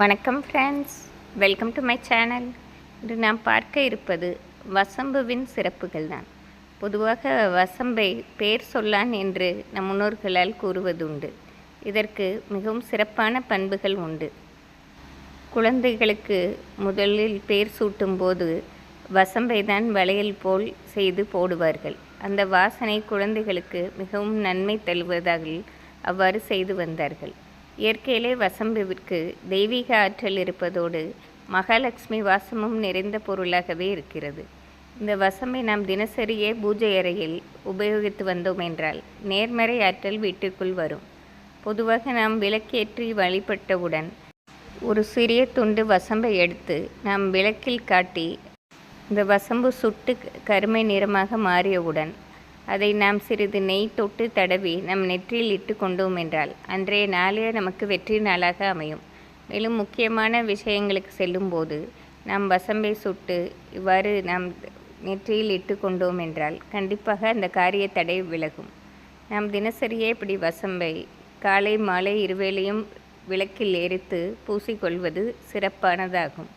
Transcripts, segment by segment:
வணக்கம் friends welcome to my channel இன்று நாம் பார்க்க இருப்பது வசம்புவின் சிறப்புகள் தான். பொதுவாக வசம்பை பேர் சொல்லான் என்று நம் முன்னோர்களால் கூறுவதுண்டு. இதற்கு மிகவும் சிறப்பான பண்புகள் உண்டு. குழந்தைகளுக்கு முதலில் பேர் சூட்டும் போது வசம்பை தான் வளையல் போல் செய்து போடுவார்கள். அந்த வாசனை குழந்தைகளுக்கு மிகவும் நன்மை தருவதாக அவ்வாறு செய்து வந்தார்கள். இயற்கையிலே வசம்புவிற்கு தெய்வீக ஆற்றல் இருப்பதோடு மகாலட்சுமி வாசமும் நிறைந்த பொருளாகவே இருக்கிறது. இந்த வசம்பை நாம் தினசரியே பூஜை அறையில் உபயோகித்து வந்தோம் என்றால் நேர்மறை ஆற்றல் வீட்டிற்குள் வரும். பொதுவாக நாம் விளக்கேற்றி வழிபட்டவுடன் ஒரு சிறிய துண்டு வசம்பை எடுத்து நாம் விளக்கில் காட்டி இந்த வசம்பு சுட்டு கருமை நிறமாக மாறியவுடன் அதை நாம் சிறிது நெய் தொட்டு தடவி நம் நெற்றியில் இட்டு கொண்டோம் என்றால் அன்றைய நாளே நமக்கு வெற்றி நாளாக அமையும். மேலும் முக்கியமான விஷயங்களுக்கு செல்லும்போது நாம் வசம்பை சுட்டு இவ்வாறு நாம் நெற்றியில் இட்டு கொண்டோம் என்றால் கண்டிப்பாக அந்த காரிய தடை விலகும். நாம் தினசரியே இப்படி வசம்பை காலை மாலை இருவேளையும் விளக்கில் எரித்து பூசிக்கொள்வது சிறப்பானதாகும்.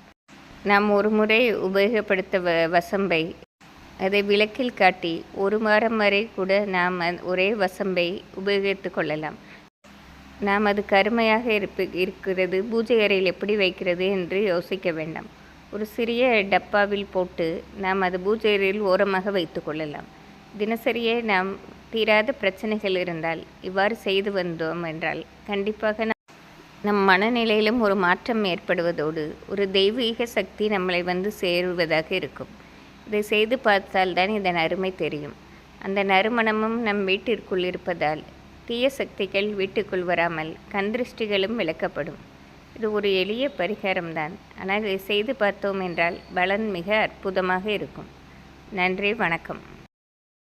நாம் ஒரு முறை உபயோகப்படுத்த வ வசம்பை அதை விளக்கில் காட்டி ஒரு வாரம் வரை கூட நாம் ஒரே வசம்பை உபயோகித்து கொள்ளலாம். நாம் அது கருமையாக இருப்பு இருக்கிறது பூஜை அறையில் எப்படி வைக்கிறது என்று யோசிக்க வேண்டாம். ஒரு சிறிய டப்பாவில் போட்டு நாம் அது பூஜை அறையில் ஓரமாக வைத்து கொள்ளலாம். தினசரியே நாம் தீராத பிரச்சனைகள் இருந்தால் இவ்வாறு செய்து வந்தோம் என்றால் கண்டிப்பாக நம் மனநிலையிலும் ஒரு மாற்றம் ஏற்படுவதோடு ஒரு தெய்வீக சக்தி நம்மளை வந்து சேருவதாக இருக்கும். இதை செய்து பார்த்தால்தான் இதன் அருமை தெரியும். அந்த நறுமணமும் நம் வீட்டிற்குள் இருப்பதால் தீய சக்திகள் வீட்டுக்குள் வராமல் கந்திருஷ்டிகளும் விளக்கப்படும். இது ஒரு எளிய பரிகாரம்தான். ஆனால் இதை செய்து பார்த்தோம் என்றால் பலன் மிக அற்புதமாக இருக்கும். நன்றி வணக்கம்.